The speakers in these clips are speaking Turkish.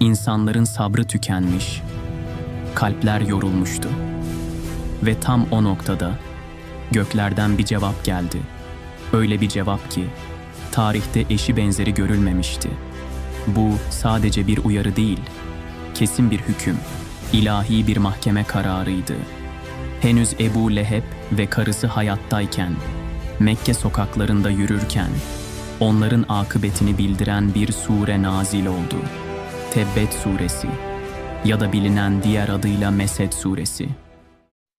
İnsanların sabrı tükenmiş, kalpler yorulmuştu. Ve tam o noktada göklerden bir cevap geldi. Öyle bir cevap ki tarihte eşi benzeri görülmemişti. Bu sadece bir uyarı değil, kesin bir hüküm, ilahi bir mahkeme kararıydı. Henüz Ebu Leheb ve karısı hayattayken, Mekke sokaklarında yürürken, onların akıbetini bildiren bir sure nazil oldu. Tebbet suresi ya da bilinen diğer adıyla Mesed suresi.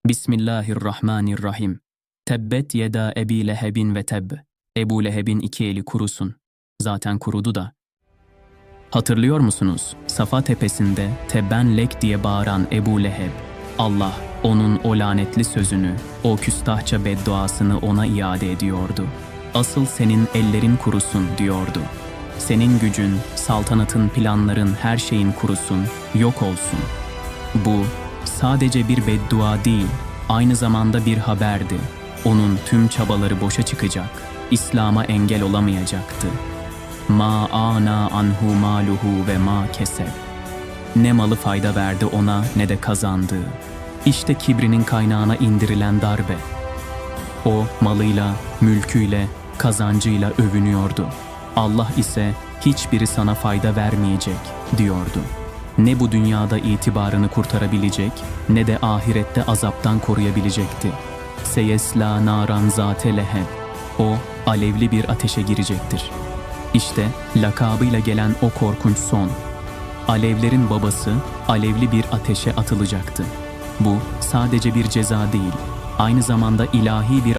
Bismillahirrahmanirrahim. Tebbet yeda Ebi Lehebin ve tebb. Ebu Leheb'in iki eli kurusun. Zaten kurudu da. Hatırlıyor musunuz? Safa tepesinde tebben lek diye bağıran Ebu Leheb. Allah onun o lanetli sözünü, o küstahça bedduasını ona iade ediyordu. Asıl senin ellerin kurusun diyordu. Senin gücün, saltanatın, planların, her şeyin kurusun, yok olsun. Bu sadece bir beddua değil, aynı zamanda bir haberdi. Onun tüm çabaları boşa çıkacak, İslam'a engel olamayacaktı. Ma ana anhu maluhu ve ma keseb. Ne malı fayda verdi ona ne de kazandığı. İşte kibrinin kaynağına indirilen darbe. O malıyla, mülküyle, kazancıyla övünüyordu. Allah ise hiçbiri sana fayda vermeyecek diyordu. Ne bu dünyada itibarını kurtarabilecek ne de ahirette azaptan koruyabilecekti. Seyesla naran zate leheb. O alevli bir ateşe girecektir. İşte lakabıyla gelen o korkunç son. Alevlerin babası alevli bir ateşe atılacaktı. Bu sadece bir ceza değil, aynı zamanda ilahi bir